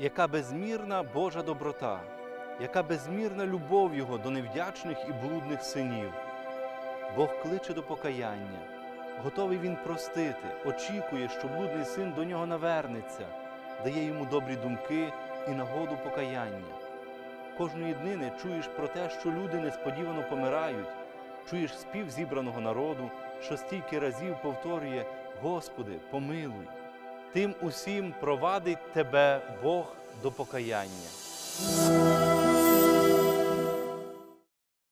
Яка безмірна Божа доброта, яка безмірна любов Його до невдячних і блудних синів. Бог кличе до покаяння, готовий Він простити, очікує, що блудний син до нього навернеться, дає йому добрі думки і нагоду покаяння. Кожної днини чуєш про те, що люди несподівано помирають, чуєш спів зібраного народу, що стільки разів повторює Господи, помилуй. Тим усім провадить тебе Бог до покаяння.